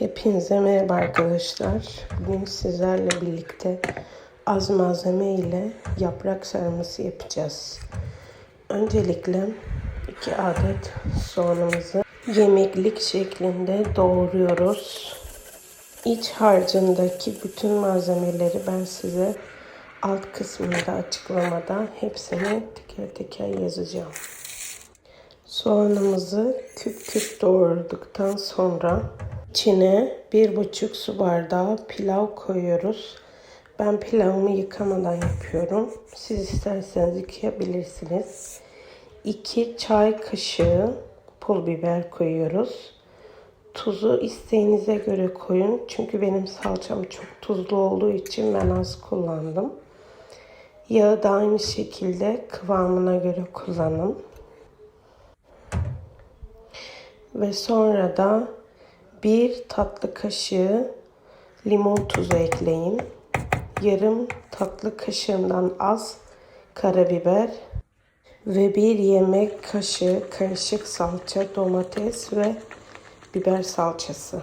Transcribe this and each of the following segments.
Hepinize merhaba arkadaşlar. Bugün sizlerle birlikte az malzeme ile yaprak sarması yapacağız. Öncelikle iki adet soğanımızı yemeklik şeklinde doğruyoruz. İç harcındaki bütün malzemeleri ben size alt kısmında açıklamada hepsini teker teker yazacağım. Soğanımızı küp küp doğradıktan sonra içine bir buçuk su bardağı pilav koyuyoruz. Ben pilavımı yıkamadan yapıyorum. Siz isterseniz yıkayabilirsiniz. 2 çay kaşığı pul biber koyuyoruz. Tuzu isteğinize göre koyun. Çünkü benim salçam çok tuzlu olduğu için ben az kullandım. Yağı da aynı şekilde kıvamına göre kullanın. Ve sonra da bir tatlı kaşığı limon tuzu ekleyin. Yarım tatlı kaşığından az karabiber ve bir yemek kaşığı karışık salça, domates ve biber salçası.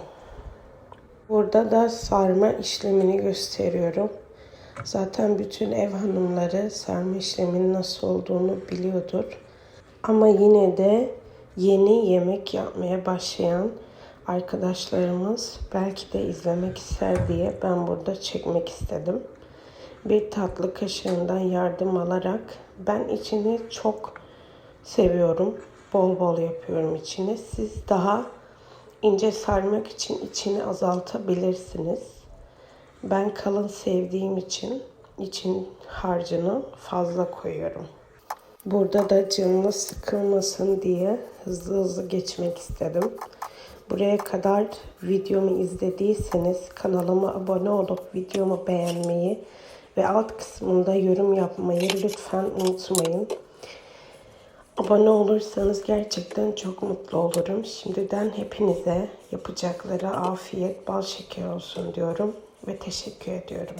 Burada da sarma işlemini gösteriyorum. Zaten bütün ev hanımları sarma işleminin nasıl olduğunu biliyordur. Ama yine de yeni yemek yapmaya başlayan arkadaşlarımız belki de izlemek ister diye ben burada çekmek istedim. Bir tatlı kaşığından yardım alarak ben içini çok seviyorum. Bol bol yapıyorum içini. Siz daha ince sarmak için içini azaltabilirsiniz. Ben kalın sevdiğim için için harcını fazla koyuyorum. Burada da canlı sıkılmasın diye hızlı hızlı geçmek istedim. Buraya kadar videomu izlediyseniz kanalıma abone olup videomu beğenmeyi ve alt kısmında yorum yapmayı lütfen unutmayın. Abone olursanız gerçekten çok mutlu olurum. Şimdiden hepinize yapacakları afiyet, bal şeker olsun diyorum ve teşekkür ediyorum.